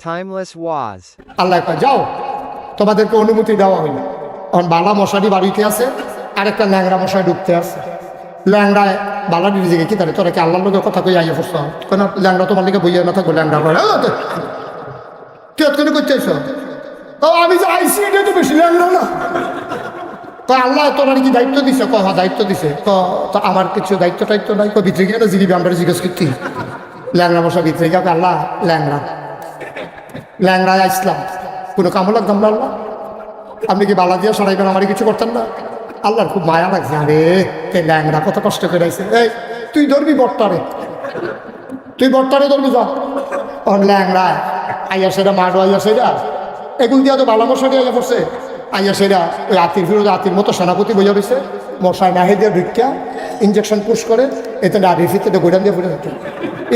Timeless Waz. আল্লাহ কয় যাও তোমাদেরকে অনুমতি দেওয়া হইল এখন বালা মশারি বাড়িতে আছে আর একটা ল্যাংড়া মশাই ঢুকতে আছে ল্যাংড়ায় বালা জিগে কি তাহলে তোরা কি আল্লাহর লোকের কথা কই আইয়া পড়ছ কেন ল্যাংড়া তোমার লিগে বইয়া না থাকব ল্যাংড়া বলে "এই তো, তুই এতক্ষণ করতে আইস ও আমি যে আইসি এটা তো বেশি ল্যাংড়া না তো আল্লাহ তোমার কি দায়িত্ব দিছে ক হ্যাঁ দায়িত্ব দিছে তো তো আমার কিছু দায়িত্ব টাইত্ব নাই কো ভিতরে গিয়ে আমরা জিজ্ঞেস করছি ল্যাংড়া মশা ভিতরে গিয়ে আল্লাহ ল্যাংড়া ল্যাংড়ায় আসলাম। কোনো কামও লাগতাম না আপনি কি বালা দিয়ে সরাইবেন? আমার কিছু করতেন না? আল্লাহর খুব মায়া লাগছে, আরে, এই ল্যাংড়া কত কষ্ট করে আইছে। এই, তুই ধরবি বট্টারে তুই বট্টারে ধরবি যা। ওর ল্যাংড়া, আইয়া সেটা মাঠো আইয়া সেটা এগুলো দিয়া তো বালা মশারি আইয়া পড়ছে। আইয়া সেটা ওই আতির ফিরোজ আতির মতো সেনাপতি বইয়া রয়েছে মশাই নাহে দিয়ে ভিক্ষা ইঞ্জেকশন পুশ করে, এতে নারী ফিতে গোডান দিয়ে ফুটে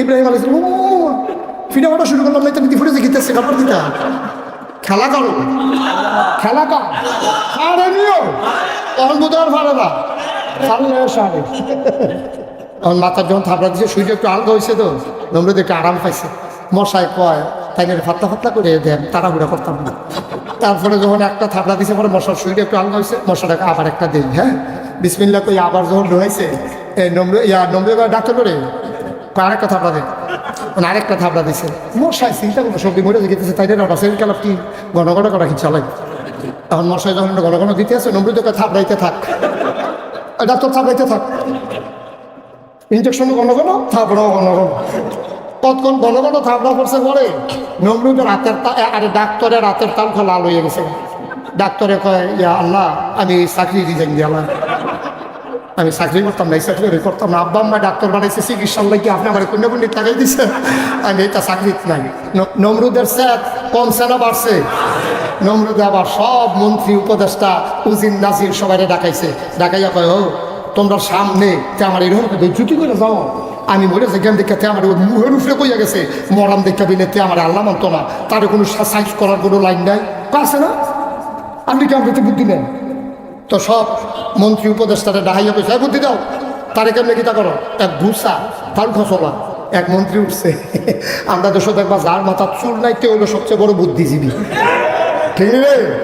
ইব্রাহিম আলী ওটা শুরু করলাম না তুমি ফুটে গীতেছে কাপড় দিতা খেলা করো। খেলা কর। সারে নিও। তখন বুধবার পারে না। সারলে সারে। আমার মাথার যখন থাপড়া দিছে সুইটা একটু আলগা হয়েছে তো। নম্রদ একটু আরাম পাইছে। মশাই কয়, তাই না ফাতলা ফাতলা করে দেন, তাড়াহুড়া করতাম না? তারপরে যখন একটা থাপড়া দিছে, পরে মশার সুইটা একটু আলগা হয়েছে মশাটাকে আবার একটা দিই হ্যাঁ? বিসমিল্লা কই আবার যখন রয়েছে, এই নম্র, ইয়া নম্র ডাক্তার করে আরেকটা থাপড়া দেন। মানে করব সবজি মরে তাই করা কি চালাই মশাই যখন দিতে আছে থাক। থাক। ইঞ্জেকশন ঘন ঘন থাপড়াও ঘন ঘন কতক্ষণ ঘন ঘন থাপড়া পড়ছে পরে নমরুদের আরে ডাক্তারের রাতের তাল লাল হয়ে গেছে। ডাক্তারে কয়, ইয়া আল্লাহ, আমি চাকরি রিজাইন দিলাম। আমি চাকরি করতাম না, এই চাকরি করতাম না। আব্বা আম্মা ডাক্তার বানাইছে, চিকিৎসার লাগে আপনি আমার কন্যা কন্যা টাকাই দিচ্ছেন আমি এটা চাকরি নাই। নমরুদের স্যার কম সেনা বাড়ছে নমরুদ আবার সব মন্ত্রী, উপদেষ্টা উজিন নাজির সবাই ডাকাইছে। ডাকাইয়া কয়, ও, তোমরা সামনে তে আমার এরকম জুতি করে যাও। আমি মরে যে জ্ঞান দেখতে আমার মুহের উপরে কইয়া গেছে। মরাম দেখা বিনেতে আমার আল্লাহ মানতো না। তার কোনো সাইজ করার কোনো লাইন নাই। আছে না? আপনি কি আমার বুদ্ধি নেন? তো সব মন্ত্রী উপদেষ্টারে ডাহাইয়া কইছে, "এই বুদ্ধি দাও, তারে কেমনে কিতা করো? এক ঘুষা, তার খসলা এক মন্ত্রী উঠছে, আমরা দেশ দেখবা যার মাথা চুল নাই, তে হলো সবচেয়ে বড় বুদ্ধিজীবী। ঠিক রে?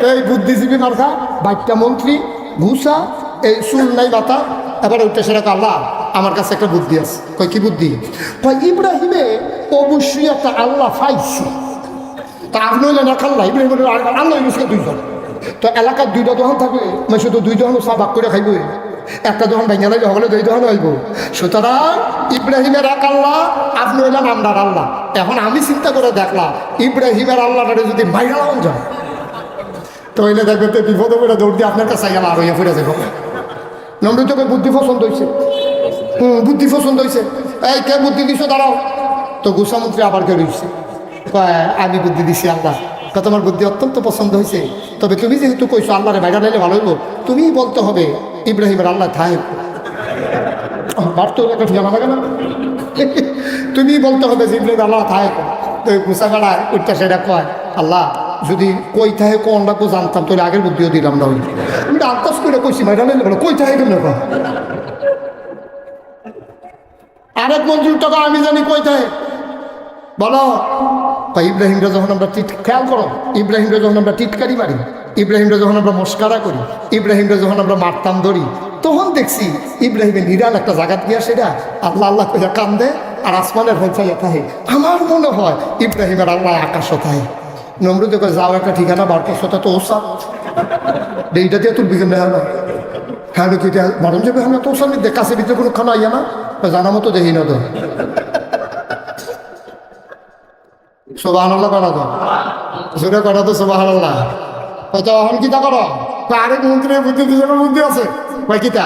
তো এই বুদ্ধিজীবী মার্কা বাইকটা মন্ত্রী, ঘুষা, এই চুল নাই, মাথা, এবার উঠতে সেটা আল্লাহ, আমার কাছে একটা বুদ্ধি আছে। কয়, কি বুদ্ধি? কয়, ইব্রাহিমে অবশ্যই একটা আল্লাহ পাইছে। তা আপনি হইলেন এক আল্লাহ ইব্রাহিম আল্লাহ ইউজকে দুইজন। তো এলাকার দুইটা দোকান থাকবে মানে শুধু দুই দোকান চা ভাগ করে খাইবে একটা দোকান ভেঙে লাগবে হলে দুই দোকান হইব। সুতরাং ইব্রাহিমের এক আল্লাহ, আপনি হইলেন আমরার আল্লাহ। এখন আমি চিন্তা করে দেখলাম, ইব্রাহিমের আল্লাহটা যদি মাইরালাম যায় তো হইলে দেখবে তো বিপদে পড়ে দৌড় দিয়ে আপনার কাছে আর হইয়া ফিরে যাব নম্র তোকে বুদ্ধি পছন্দ হয়েছে হুম, বুদ্ধি পছন্দ হয়েছে এই, কে বুদ্ধি দিছো? দাঁড়াও। তো গোসামন্ত্রী আবার কে রয়েছে আমি বুদ্ধি দিছি, আল্লাহ। কয়, তোমার বুদ্ধি অত্যন্ত পছন্দ হয়েছে। তবে তুমি যেহেতু কইছো আল্লাহরে বাইরে লাইলে ভালো হইব তুমিই বলতে হবে ইব্রাহিমের আল্লাহ ঠিকানা লাগে না তুমি বলতে হবে যে ইব্রাহিম আল্লাহ থাই তো গুসা বেড়ায় উঠতে সেটা কয় আল্লাহ যদি কই থাহে কোন রাখব জানতাম তাহলে আগের বুদ্ধিও দিলাম না আমি আন্দাজ করে কইছি বাইরে লাইলে ভালো কই থাহে কেমন আরেক মঞ্জুর টাকা আমি জানি কই থাকে বলো তা ইব্রাহিমরা যখন আমরা টিট, খেয়াল করো, ইব্রাহিমরা যখন আমরা টিটকারি মারি, ইব্রাহিমরা যখন আমরা মস্কারা করি, ইব্রাহিমরা যখন আমরা মারতাম ধরি তখন দেখছি ইব্রাহিমের নিরাল একটা জায়গা গিয়া সেটা আল্লাহ আল্লাহ কইয়া কান্দে, আর আসমানের হইচাইয়া থাকে। আমার মনে হয় ইব্রাহিমের আল্লাহ আকাশ থাকে নমরুদে কয়, যাও একটা ঠিকানা বার করছ, তা ওসা এইটা দিয়ে তুলবি কেন না হ্যাঁ মারণ যাবে হ্যাঁ তো ওসা কাছে ভিতরে কোনো খানা আইয়া না? জানা মতো দেখি না তো। সোবাহ করা তো জোরে করা তো সোবাহ কত এখন কিতা করো? আরেক মন্ত্রীর বুদ্ধি দুজনের বুদ্ধি আছে? কয় কিতা?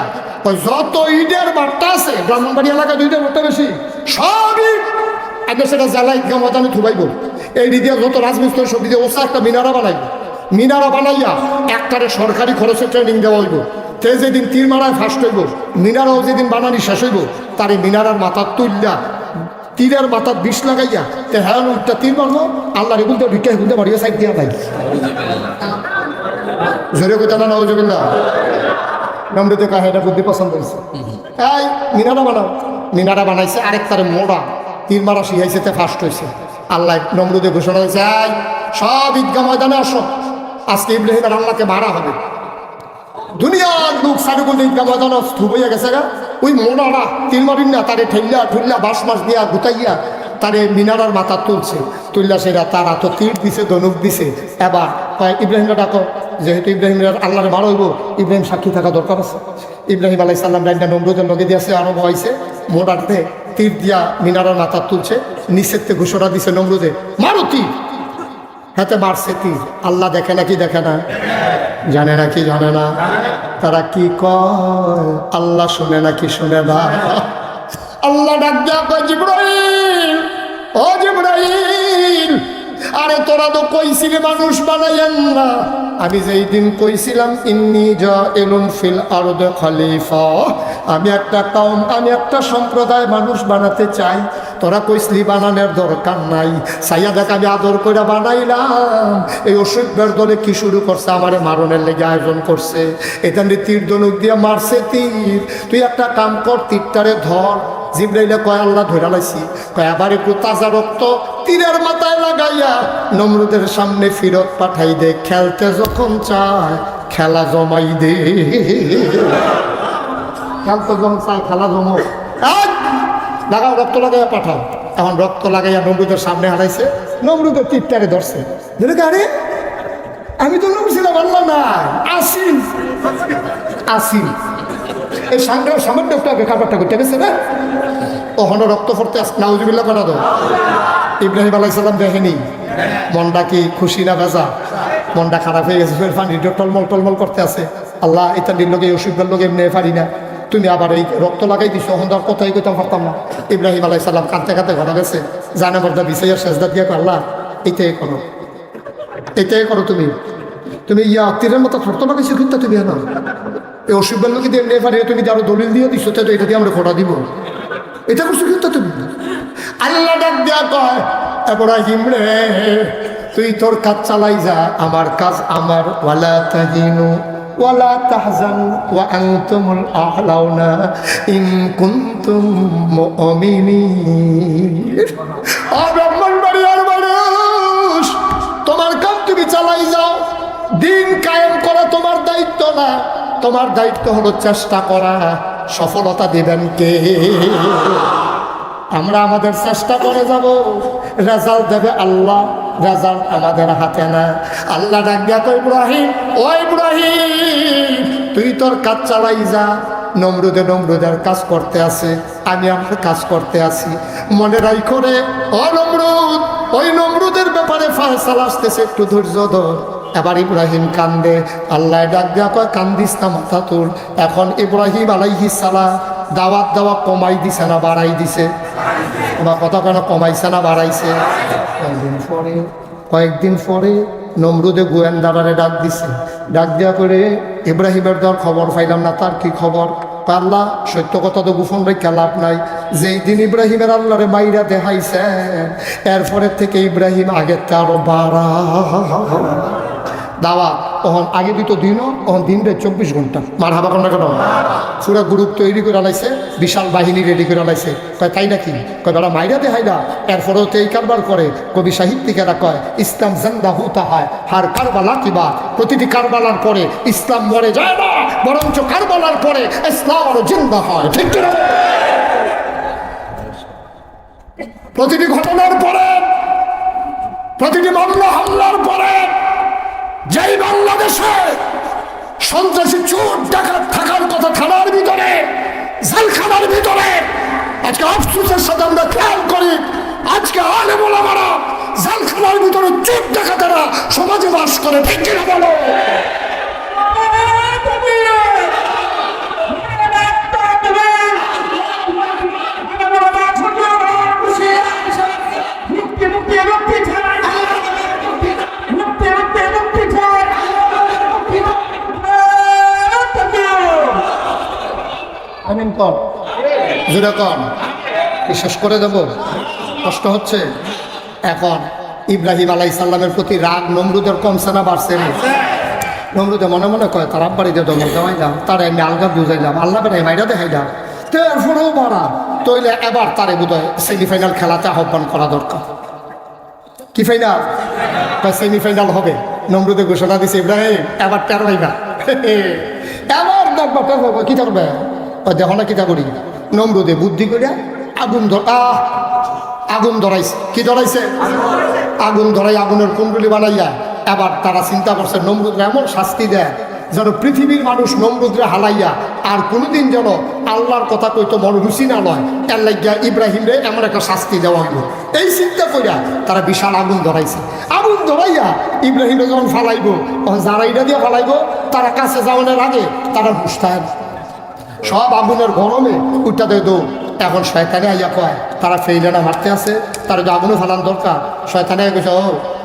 যত ইটের বার্তা আছে, ব্রাহ্মণবাড়ি এলাকায় দুইটা বার্তা বেশি, সবই আগে সেটা জ্বালাই গামত আমি থুবাইব। এই দিদিয়া যত রাজমিস্ত্রি সব দিদি ওসা একটা মিনারা বানাইব। মিনারা বানাইয়া একটারে সরকারি খরচে ট্রেনিং দেওয়া হইব। তে যেদিন তীর মারায় ফার্স্ট হইব, মিনারাও যেদিন বানানি শেষ হইব, তার এই মিনারার মাথা তুললা তীরের মাথার বিষ লাগাইয়া তে হ্যাঁ উঠটা তীর মারবো আল্লাহ রেগুলতে ঢুকে হুলতে বাড়িয়ে সাইড দিয়া ভাই জোরে কোথা না নজবিল্লা নম্রিত কাহে এটা বুদ্ধি পছন্দ হয়েছে এই মিনারা বানাও। মিনারা বানাইছে আরেক তারে মোড়া। তীর মারা শিখাইছে তে ফার্স্ট হয়েছে আল্লাহ নমরুদে ঘোষণা দিয়েছে "এই, সব ঈদগা ময়দানে আসো। আজকে ইব্রাহিমের আল্লাহকে মারা হবে। দুনিয়ার লোক সারুকুল ঈদগা ময়দানে স্থুপ হইয়া গেছে গা। ওই মোনারা তিন মারিন না তারে ঠেল্লা ঠুল্লা বাঁশ মাস দিয়া গুতাইয়া তারে মিনারার মাথা তুলছে। তুললা সেরা তারা তো তীর দিছে, ধনুক দিছে। এবার ইব্রাহিমরা ডাকো যেহেতু ইব্রাহিমের আল্লাহরে মারা হইব, ইব্রাহিম সাক্ষী থাকা দরকার আছে? ইব্রাহিম আলাই সাল্লাম ডাইনটা নমরুদের লগে দিয়েছে আরও হয়েছে মোড়াতে তীর দিয়া মিনারার মাথা তুলছে থেকে ঘোষণা দিছে নমরুদে, মারো তীর! হাতে মারছে তীর। আল্লাহ দেখে নাকি দেখে না? জানে না কি জানে না? তারা কি কয়? আল্লাহ শুনে নাকি শুনে না? আল্লাহ ডাক আরে তোরা তো কইছিলি মানুষ বানাইয়েন না। আমি যেই দিন কইছিলাম, ইন্নি যা এলুন ফিল আরদ খলিফা। আমি একটা কম আমি একটা সম্প্রদায় মানুষ বানাতে চাই। তোরা কইসলি বানানোর দরকার নাই। সাইয়া দেখ, আমি আদর করে বানাইলাম। এই অসুখের দলে কি শুরু করছে? আমারে মারণের লেগে আয়োজন করছে। এটা তীর ধনুক দিয়ে মারছে তীর। তুই একটা কাম কর, তীরটারে ধর। জিব্রাইলে কয়, আল্লাহ ধরে লাইছি। কয়, আবার একটু তাজা রক্ত তীরের মাথায় লাগাইয়া নমরুদের সামনে ফিরত পাঠাই দে। খেলতে যখন চায়, খেলা জমাই দে। খেলতে যখন চায়, খেলা জমো! লাগাও, রক্ত লাগাইয়া পাঠাও। এখন রক্ত লাগাইয়া নমরুদের সামনে হারাইছে নমরুদের তীরটারে ধরছে। ধরে আরে আমি তো নমছিলাম আল্লাহ না। আসিল আসিল এই সামনে সামান্য একটা খাবারটা করতে গেছে না? ওখানে রক্ত আস নাউজুবিল্লা করা দো ইব্রাহিম আলাইসাল্লাম দেখেনি। মনটা কি খুশি না বেজা মনটা খারাপ হয়ে গেছে, ফের পানি। টলমল টলমল করতে আছে। আল্লাহ দিন লোকে অসুখের লোকে এমনি পারি না। তুমি আবার এই রক্ত লাগাই দিছো ওখান তো কথাই কইতাম পারতাম না। ইব্রাহিম আলাইসাল্লাম কাঁদতে কাঁদতে ঘরে গেছে। জানে মর্দা বিছাইয়া সেজদা দিয়ে কয়, আল্লাহ এইটাই করো। এইটাই করো তুমি। তুমি ইয়া তীরের মতো ছোট্ট লাগাইছো কিন্তু তুমি না। এই অসুখের লোকে দিয়ে এমনি পারি? তুমি আরও দলিল দিয়ে দিছো তো এটা দিয়ে আমরা খোটা দিব। এটা করছ কিন্তু তুমি। আল্লাহ ডাক দেয়া কয় এব্রাহিম রে তুই তোর কাজ চালাই যা। আমার কাজ আমার। ওয়ালা তাহিনু ওয়ালা তাহজান ওয়া আনতুমুল আহলাউনা ইন কুনতুম মুমিনিন। আ ব্রাহ্মণবাড়িয়ার তোমার কাজ তুমি চালাই যাও। দিন কায়েম করা তোমার দায়িত্ব না। তোমার দায়িত্ব হলো চেষ্টা করা। সফলতা দেবেন কে? আমরা আমাদের চেষ্টা করে যাব। রেজাল্ট দেবে আল্লাহ। রেজাল্ট আমাদের হাতে না। আল্লাহ ডাক দিয়া তো ইব্রাহিম, ও ইব্রাহিম, তুই তোর কাজ চালাই যা। নমরুদে নমরুদের কাজ করতে আছে, আমি আমার কাজ করতে আছি। মনে রাই করে ও নমরুদ, ওই নমরুদের ব্যাপারে ফায়সাল আসতেছে, একটু ধৈর্য ধর। এবার ইব্রাহিম কান্দে। আল্লাহ ডাক দেওয়া কয়, কান্দিস না মাথা তুল এখন ইব্রাহিম আলাইহি সালাম দাওয়াত দেওয়া কমাই দিছে না, বাড়াই দিছে। বা কথা কেন কমাইছে না, বাড়াইছে? কয়েকদিন পরে কয়েকদিন পরে নমরুদে ডাক দিছে। ডাক দেওয়া করে ইব্রাহিমের দর খবর পাইলাম না, তার কি খবর? আল্লাহ সত্য কথা তো গোপন রেখে লাভ নাই। যেই দিন ইব্রাহিমের আল্লাহরে মাইরা দেখাইছেন, এরপরের থেকে ইব্রাহিম আগের আরও বাড়া। দাওয়া তখন আগে দিত দিনও, তখন দিন রে চব্বিশ ঘণ্টা। মার হাবা কেন কেন পুরো গ্রুপ তৈরি করে লাইছে বিশাল বাহিনী রেডি করে লাইছে কয়, তাই নাকি? কয় বেড়া মাইরা দে হাইলা। এরপরেও তো এই কারবার করে। কবি সাহিত্যিকেরা কয়, ইসলাম জিন্দা হুতা হয়, হার কারবালা কিবা প্রতিটি কারবালার পরে ইসলাম মরে যায় না, বরঞ্চ কারবালার পরে ইসলাম আরও জিন্দা হয়। ঠিক প্রতিটি ঘটনার পরে, প্রতিটি মামলা, হামলার পরে যেই বাংলাদেশে সন্ত্রাসী চোর ডাকাত থাকার কথা থানার ভিতরে, জেলখানার ভিতরে, আজকে আফসোসের সাথে আমরা খেয়াল করি, আজকে আলে মোলামারা জেলখানার ভিতরে চোর ডাকাতেরা সমাজে বাস করে। ঠিক বলো? কর জুড়ে কর বিশ্বাস করে দেব? কষ্ট হচ্ছে? এখন ইব্রাহিম আলাই সাল্লামের প্রতি রাগ নমরুদের কমছে না, বাড়ছে নমরুদে মনে মনে কয়, তার আব্বারি দিয়ে দমক দেওয়াইলাম তার এমনি আলগা বুঝাইলাম আল্লাহ বেড়াই মাইরা দেখাই দাম এরপরেও বাড়া তৈলে এবার তারে বোধ হয় সেমিফাইনাল খেলাতে আহ্বান করা দরকার। কি ফাইনাল সেমিফাইনাল হবে। নমরুদে ঘোষণা দিছে, ইব্রাহিম, এবার তেরো ভাইবা এবার দেখবা কি করবে দেখো না কিতা করি? নমরুদে বুদ্ধি করে আগুন ধর আগুন ধরাইছে। কি ধরাইছে? আগুন ধরাই আগুনের কুণ্ডলি বানাইয়া এবার তারা চিন্তা করছে, নমরুদরা এমন শাস্তি দেয় যেন পৃথিবীর মানুষ নমরুদ্রে হালাইয়া আর কোনোদিন যেন আল্লাহর কথা কইতো মন রুচি না লয়। এর লাগিয়া ইব্রাহিম রে এমন একটা শাস্তি দেওয়া হইল। এই চিন্তা করিয়া তারা বিশাল আগুন ধরাইছে। আগুন ধরাইয়া ইব্রাহিম যখন ফালাইব যারা এটা দিয়ে ফালাইব, তারা কাছে যাওয়ানোর আগে তারা হুস্তায় সব আগুনের গরমে উঠটা দেয় এখন শয়তানে আইয়া কয়, তারা ফেইলে মারতে আছে, তার যদি আগুনে ফালান দরকার, শয়তানে গেছে ও,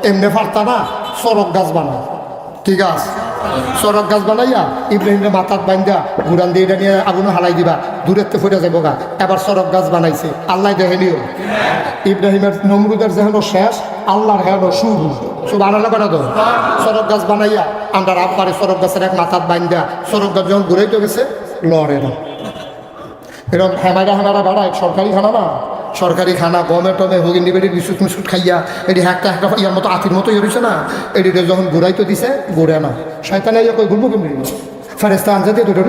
এমনি ফারতা না সড়ক গাছ বানাও। ঠিক আছে সড়ক গাছ বানাইয়া ইব্রাহিমের মাথাত বান্ধা ঘুরান দিয়ে নিয়ে আগুনে হালাই দিবা থেকে ফুটে যাব গা। এবার সড়ক গাছ বানাইছে। আল্লাহ দেখেনিও ইব্রাহিমের নমরুদের যেহেন শেষ, আল্লাহর হেন শুরু। শুভ আনালা করা তো সড়ক গাছ বানাইয়া, আমরা রাত পারে সড়ক গাছের এক মাথাত বান্ধা সড়ক গাছ যখন ঘুরাইতে গেছে লড়ে না এরকম হেমাইরা হেমারা বেড়ায় সরকারি খানা না। সরকারি খানা গমে টমে হগিন নিবে বিস্কুট মিস্কুট খাইয়া এটি হ্যাকটা হ্যাকটা ইয়ার মতো আতির মতো ইয়ে না। এটি যখন ঘুরাইতে দিছে ঘুরে না শয়তানে ইয়ে কই ঘুরবো কেমনি? ফেরেস্তা আনজা দিয়ে দুটো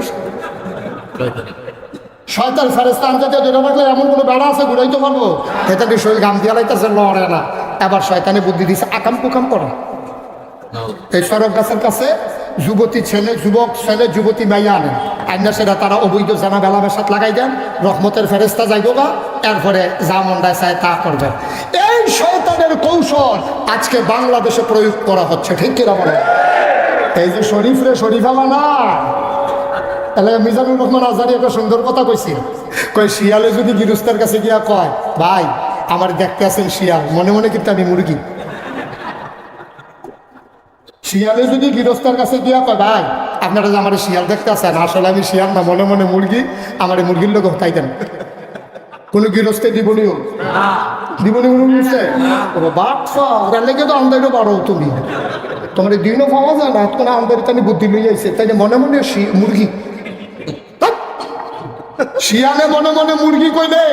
শয়তান ফেরেস্তা আনজা দিয়ে দুটো রাখলে এমন কোনো বেড়া আছে ঘুরাইতে পারব? হেতাটি শরীর গাম দিয়া লাইতেছে লড়ে না এবার শয়তানে বুদ্ধি দিছে আকাম কুকাম করো। এই সড়ক গাছের কাছে যুবতী ছেলে, যুবক ছেলে, যুবতী মাইয়া আনেন আইনা সেটা তারা অবৈধ জানা বেলা বেসাত লাগাই দেন, রহমতের ফেরেস্তা যাইব গা এরপরে যা মন্ডায় চায় তা করবে। এই শয়তানের কৌশল আজকে বাংলাদেশে প্রয়োগ করা হচ্ছে, ঠিক কিনা বলে এই যে শরীফ রে, শরীফা মানা তাহলে মিজানুর রহমান আজারি একটা সুন্দর কথা কইছি কই শিয়ালে যদি গিরস্তের কাছে গিয়া কয়, ভাই, আমার দেখতে আছেন শিয়াল, মনে মনে কিন্তু আমি মুরগি। শিয়ালে যদি গৃহস্থের কাছে গিয়া কয় ভাই আপনারা যে আমার শিয়াল দেখতে আসেন আসলে আমি শিয়াল না মনে মনে মুরগি আমার এই মুরগির লোক হতাই দেন। কোনো গৃহস্থে দিবনীয় বুঝছে লেগে তো তুমি। তোমার দিনও পাওয়া যায় না আমদানি তানি বুদ্ধি লইয়াছে তাই মনে মনে মুরগি। শিয়ালে মনে মনে মুরগি কইলে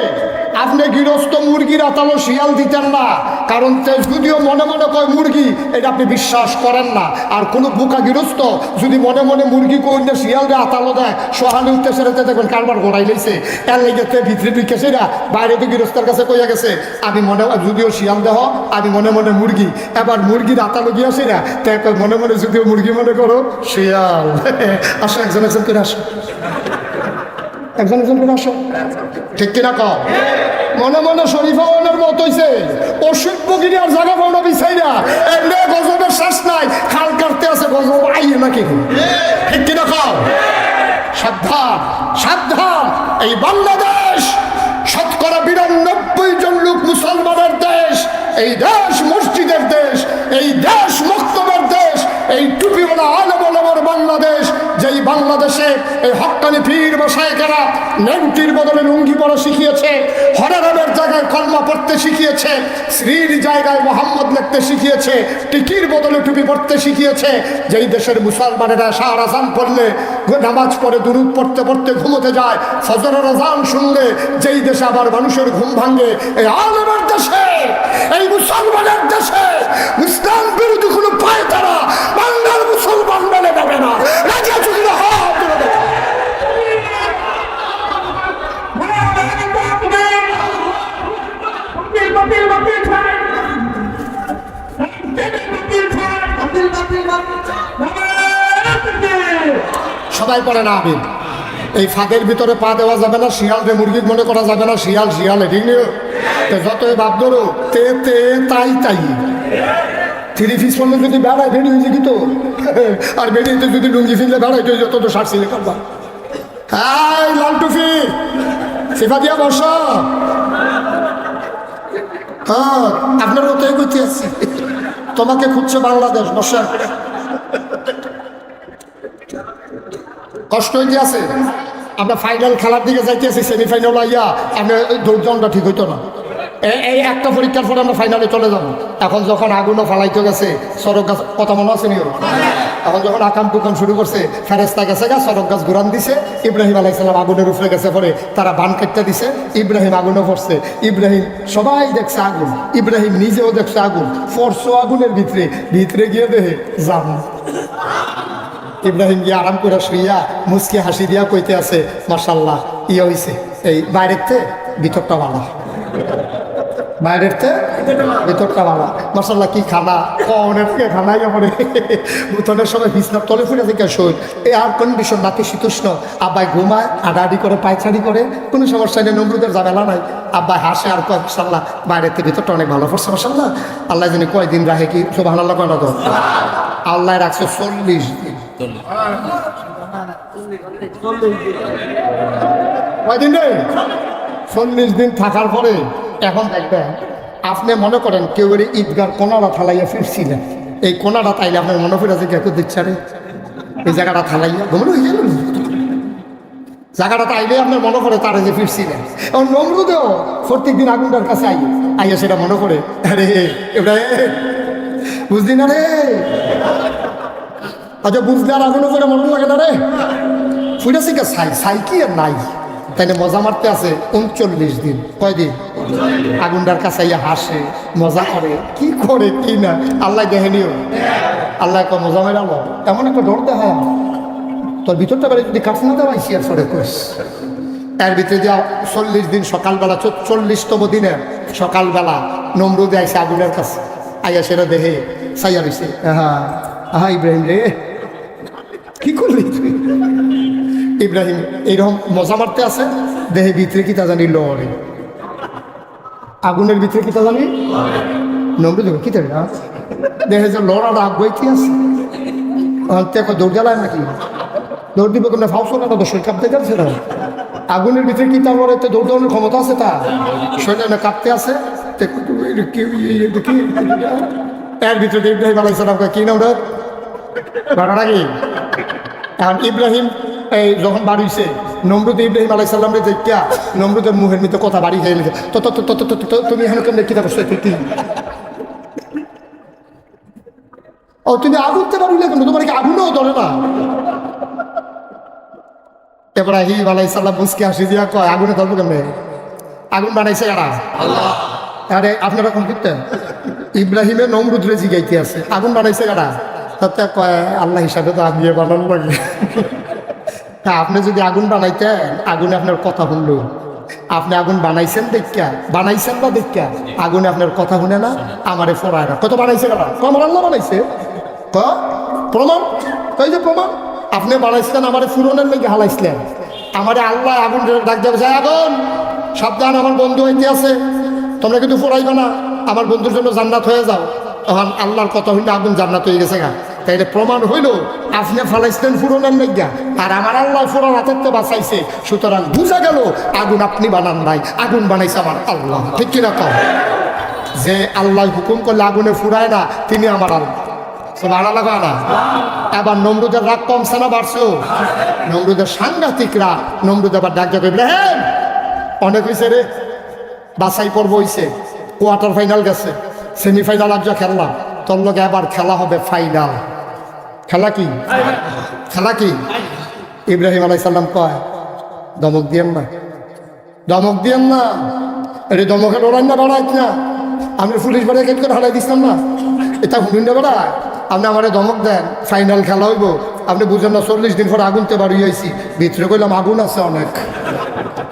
আপনি গৃহস্থ মুরগির আতালো শিয়াল দিতেন না। কারণ যদিও মনে মনে কয়, মুরগি, এটা আপনি বিশ্বাস করেন না। আর কোনো বোকা গৃহস্থ যদি মনে মনে মুরগি কইলে শিয়ালরে আতালো দেয় সহানুর তেসেরাতে দেখবেন কারবার গোড়াই লইছে। এর লেগেতে ভিতরে ঢুকেছেরা বাইরে তো গৃহস্থের কাছে কইয়া গেছে, আমি মনে যদিও শিয়াল দেহ, আমি মনে মনে মুরগি। এবার মুরগির আতালো গিয়েছি না তাই মনে মনে, যদিও মুরগি মনে করো, শিয়াল। আসো একজন একজন করে আসো। একজন একজন করে আসো। ঠিক কিনা কম মনে মনে শরীফা ওনার মত হইছে অসভ্য গিরি আর জায়গা পাওনা বিছাই না। এমনি গজবের শেষ নাই, খাল কাটতে আছে, গজব আইয়ে নাকি ঠিক কিনা কম সাবধান সাবধান। এই বাংলাদেশ শতকরা বিরানব্বই জন লোক মুসলমানের দেশ, এই দেশ বাংলাদেশে এই হক্কানি পীর বসায়কেরা নেংটির বদলে লুঙ্গি পরা শিখিয়েছে, হরেরামের জায়গায় কলমা পড়তে শিখিয়েছে শ্রীর জায়গায় মোহাম্মদ লিখতে শিখিয়েছে, টিকির বদলে টুপি পড়তে শিখিয়েছে। যেই দেশের মুসলমানেরা সার আজান পড়লে নামাজ পড়ে, দুরুদ পড়তে পড়তে ঘুমোতে যায়, ফজরের আজান শুনলে যেই দেশে আবার মানুষের ঘুম ভাঙে, এই আলমের দেশে, এই মুসলমানের দেশে, ইসলাম বিরোধী কোনো পায় তারা বাংলার মুসলমান মেনে নেবে না। রাজা সবাই পড়ে না আবির এই ফাঁদের ভিতরে পা দেওয়া যাবে না শিয়ালকে মুরগি মনে করা যাবে না, শিয়াল শিয়ালে, ঠিক নেই? তো যতই ভাব ধরো, তে তে, তাই তাই। থ্রি পিস পড়লে যদি বেড়ায় বেরিয়ে হয়েছে কি তো? আর বেরিয়েতে যদি লুঙ্গি ফিরলে বেড়ায়, তো যত তো সারছিলে করবা হাই লাল টুফি দিয়া বসা। হ্যাঁ আপনার মতোই করতে আসছি তোমাকে খুঁজছে বাংলাদেশ, বসা। কষ্ট হইতে আছে? আমরা ফাইনাল খেলার দিকে যাইতে আছি সেমিফাইনাল আইয়া আমরা দৌড়জনটা ঠিক হইতো না। এই একটা পরীক্ষার পরে আমরা ফাইনালে চলে যাব। এখন যখন আগুনও ফালাইতে গেছে, সড়ক গাছ, কথা মনে আছে নিও? এখন যখন আকাম টুকাম শুরু করছে ফেরেস্তা গেছে গা, সড়ক গাছ ঘুরান দিছে, ইব্রাহিম আলাইসাল্লাম আগুনের উপরে গেছে পরে তারা বান কাটতে দিছে, ইব্রাহিম আগুনও পড়ছে। ইব্রাহিম, সবাই দেখছে আগুন। ইব্রাহিম নিজেও দেখছে আগুন। পড়ছো আগুনের ভিতরে ভিতরে গিয়ে দেহে যাম ইব্রাহিম গিয়ে আরাম করে শুইয়া মুসকি হাসি দিয়া কইতে আছে মার্শাল্লাহ ইয়ে হইছে। এই বাইরের তে ভিতরটা ভালো। বাইরের তে ভিতরটা ভালো। মার্শাল্লাহ কি খানা? কনের থেকে খানা পরে সময় বিছনার তলে ফুটে থেকে শোয়। এয়ার কন্ডিশন নাতি শীতোষ্ণ। আব্বাই ঘুমায়, আডাআডি করে, পায়চারি করে। কোনো সমস্যা নেই, নমরুদের ঝামেলা নাই। আব্বাই হাসে আর কয় মার্শাল্লাহ বাইরের থেকে ভিতরটা অনেক ভালো পড়ছে মার্শাল্লাহ আল্লাহ জানি কয়দিন রাখে কি? সব আল্লাহ কয়টা তো আল্লাহ রাখছে চল্লিশ দিন। কয়দিন রে? চল্লিশ দিন থাকার পরে এখন দেখবেন, আপনি মনে করেন কেউ ঈদগার কোনারা থালাইয়া ফিরছিলেন। এই কোনাটা তাইলে আপনার মনে পড়ে আছে কেউ দিচ্ছে রে। এই জায়গাটা থালাইয়া ঘুমলো হয়ে গেল। জায়গাটা তাইলে আপনার মনে পড়ে তারা যে ফিরছিলেন। এবং নমরুদেও প্রত্যেক দিন আগুনটার কাছে আই আইয়া সেটা মনে করে আরে, এবার, বুঝলি না রে? আচ্ছা বুঝলে আর আগুন করে মনে লাগে না রে? ফুটেছে কে সাই সাই কি আর নাই? তাইলে মজা মারতে আছে উনচল্লিশ দিন। কয়দিন আগুনটার কাছে ইয়া হাসে, মজা করে। কি করে, কি না? আল্লাহ দেখেনিও আল্লাহ একটা মজা মেরালো এমন একটা ডর দেখা তোর ভিতরটা বেড়ে যদি কাঠ না দেওয়া শিয়ার সরে কইস। এর ভিতরে যা চল্লিশ দিন সকালবেলা চল্লিশতম দিনে সকালবেলা নমরুদে আইসে আগুনের কাছে। আইয়া সেটা দেহে সাইয়া রইছে হ্যাঁ হ্যাঁ ইব্রাহিম রে কি করলি তুই ইব্রাহিম, এইরকম মজা মারতে আছে? দেহে ভিতরে কি তা জানি লড়ে। আগুনের ভিতরে কি তা জানি? নমরুদ কি তাই না দেহে যে লড়াটা আগুয়াইতে আছে। অন্তে দৌড় জ্বালায় নাকি? দৌড় দিব কোনো ফাউস না তো, শরীর কাঁপতে যাচ্ছে না? আগুনের ভিতরে কি তার লড়াইতে দৌড় দেওয়ানোর ক্ষমতা আছে তা শরীর না কাঁপতে আছে? কি- কি- কি- এর ভিতরে ইব্রাহিম আলাইসালাম কি নাম ঘটনা কি? এখন ইব্রাহিম এই যখন বাড়িছে নমরুদ ইব্রাহিম আলাইসাল্লাম রে দেখিয়া নমরুদের মুখের মধ্যে কথা বাড়ি খেয়ে লিখে তো তো তুমি এখানে কেমন কিতা করছ তুই ও তুমি আগুনতে পারলে কেন? তোমার কি আগুনও ধরে না? ইব্রাহিম আলাইসাল্লাম মুসকে হাসি দিয়া কয় আগুনে ধরবো কেমনে? আগুন বানাইছে এরা। আরে আপনারা কোন করতেন? ইব্রাহিমের নমরুদ্রে জিগাইতে আছে। আগুন বানাইছে কারা তাতে কয় আল্লাহ হিসাবে তো আমিয়ে বানানো লাগে তা আপনি যদি আগুন বানাইতেন, আগুনে আপনার কথা শুনলো। আপনি আগুন বানাইছেন দেখা বানাইছেন বা দেখা আগুনে আপনার কথা শুনে না, আমারে ফোড়ায় না। কত বানাইছে কমর আল্লাহ বানাইছে। ক? প্রমাণ? কই যে প্রমাণ? আপনি বানাইছিলেন আমারে ফুরনের লেগে হালাইছিলেন। আমারে আল্লাহ আগুন ডাক যাবে আগুন, সাবধান, আমার বন্ধু হইতে আছে। তোমরা কিন্তু ফোড়াইবে না। আমার বন্ধুর জন্য জান্নাত হয়ে যাও। তখন আল্লাহর কথা হইলে আগুন জান্নাত হয়ে গেছে গা। তাই প্রমাণ হইল আপনি ফালাইছিলেন ফুরনের লেগা আর আমার আল্লাহ ফুরন হাতের তো বাঁচাইছে। সুতরাং বুঝা গেল, আগুন আপনি বানান নাই, আগুন বানাইছে আমার আল্লাহ। ঠিক কিনা কম যে আল্লাহ হুকুম করলে আগুনে ফুরায় না, তিনি আমার আল্লাহ। আলাদা কয় না? রাগ সাংঘাতিক আবার ডাক অনেক রে। বাছাই কোয়ার্টার ফাইনাল গেছে। আজ খেললাম, তোর লগে এবার খেলা হবে ফাইনাল। খেলা কি? খেলা কি? ইব্রাহিম আলাইসাল্লাম কয়, দমক দিয়েন না। দমক দিয়েন না? এটা দমকের ওরাই না বাড়াইত না আমি পুলিশ বাড়ি কেট করে হারাই দিছিলাম না। এটা হুডিন না বেড়া? আপনি আমার দমক দেন ফাইনাল খেলা হইব। আপনি বুঝেন না, চল্লিশ দিন পর আগুনতে বাড়ি হয়েছি ভিতরে কইলাম আগুন আছে অনেক।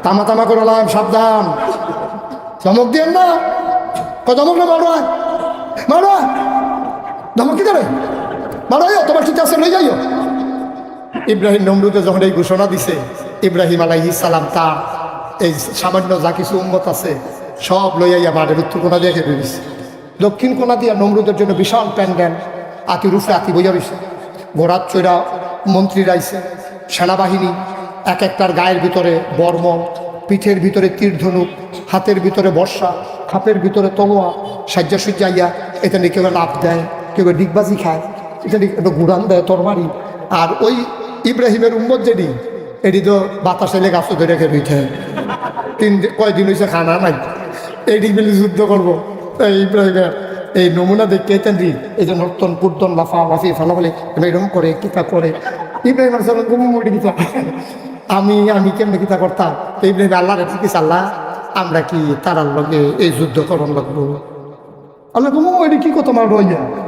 তামা তামা করলাম সাবধান। দমক দিয়েন না? দমক না মারো। মারো দমক কি করে? আয়ো, তোমার ঠিক আছে লই যাইও। ইব্রাহিম নমরুদে যখন এই ঘোষণা দিছে ইব্রাহিম আলাইহি সালাম তার এই সামান্য যা কিছু উন্মত আছে সব লইয়া মাঠের উত্তর কোনা দিয়ে খেতে দিছে। দক্ষিণ কোনা দিয়া নমরুদের জন্য বিশাল প্যান্ডেল আতি রুফে আতি বইয়া রয়েছে ঘোড়ার চৈরা মন্ত্রীরা আইছে সেনাবাহিনী এক একটার গায়ের ভিতরে বর্ম পিঠের ভিতরে তীর ধনুক হাতের ভিতরে বর্ষা খাপের ভিতরে তলোয়া সাজ্জা সুজ্জাইয়া এটা নিয়ে কেউ লাভ দেয় কেউ ডিগবাজি খায়। এটা একটু গুড়ান দেয় তরবারি আর ওই ইব্রাহিমের উম্মত যেটি এটি তো বাতাসে লেগে গাছ ধরে রেখে রইতে তিন দিন- কয়দিন হয়েছে খানা নাই। এই ডিবিলি যুদ্ধ করব। এই ইব্রাহিমের এই নমুনা দেখতে তেন্দ্রি এই যে নর্তন, পুর্তন, লাফা, লাফি, ফালা বলে এরকম করে, কিতা করে। ইব্রাহিম আসলাম কিতা আমি আমি কেমনি কিতা করতাম? ইব্রাহিম আল্লাহ রেখে কি আল্লাহ, আমরা কি তারার লগে এই যুদ্ধ করণ লাগবো? আল্লাহ গুমুমুটি কি কথা আমার রইয়া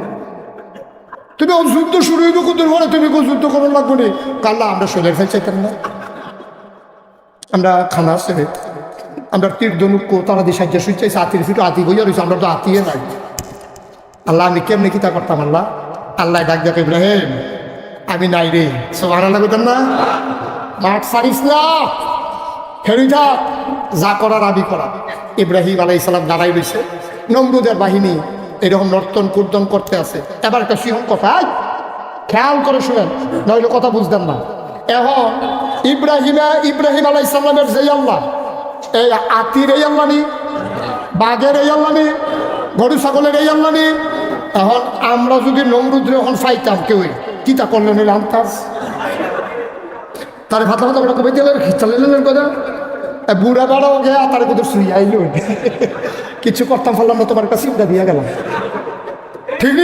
তুমি ও যুদ্ধ শুরু হইব কত পরে তুমি যুদ্ধ করণ লাগবো নি কাল্লা, আমরা শরীর ফেলছাইতাম না। আমরা খানা আছে আমরা তীর ধনুক তারা দিয়ে সাহায্য শুনছে আতির ফিটু আতি বইয়া রয়েছে আমরা তো আতিয়ে নাই। আল্লাহ, আমি কেমনি কিতা করতাম আল্লাহ? আল্লাহ ডাক ডাক ইব্রাহিম, আমি নাই রে। সোহান আল্লাহ বলতাম না? মাঠ সারিস না। ফেরি যা করার আমি করা ইব্রাহিম আলাই সালাম দাঁড়াই রয়েছে নমরুদের বাহিনী এরকম নর্তন কুর্দন করতে আছে। এবার একটা সিংহ কথা খেয়াল করে শুনেন, নইলে কথা বুঝতাম না। এখন ইব্রাহিমে, ইব্রাহিম আলাই সাল্লামের যে আল্লাহ, এই আতির এই আল্লাহ বাঘের এই আল্লাহ গরু ছাগলের এই আল্লাহ এখন আমরা যদি নমরুদ্রে এখন ফাইতাম কেউ কিতা করলেন এই আন্তাজ তারে ভাতা ভাতা কবে দিলেন? খিচালেন কথা? বুড়া বেড়াও গে তার কোথাও শুই আইল। কিছু করতাম ফেললাম না, তোমার কাছে চিন্তা দিয়ে গেলাম। ঠিক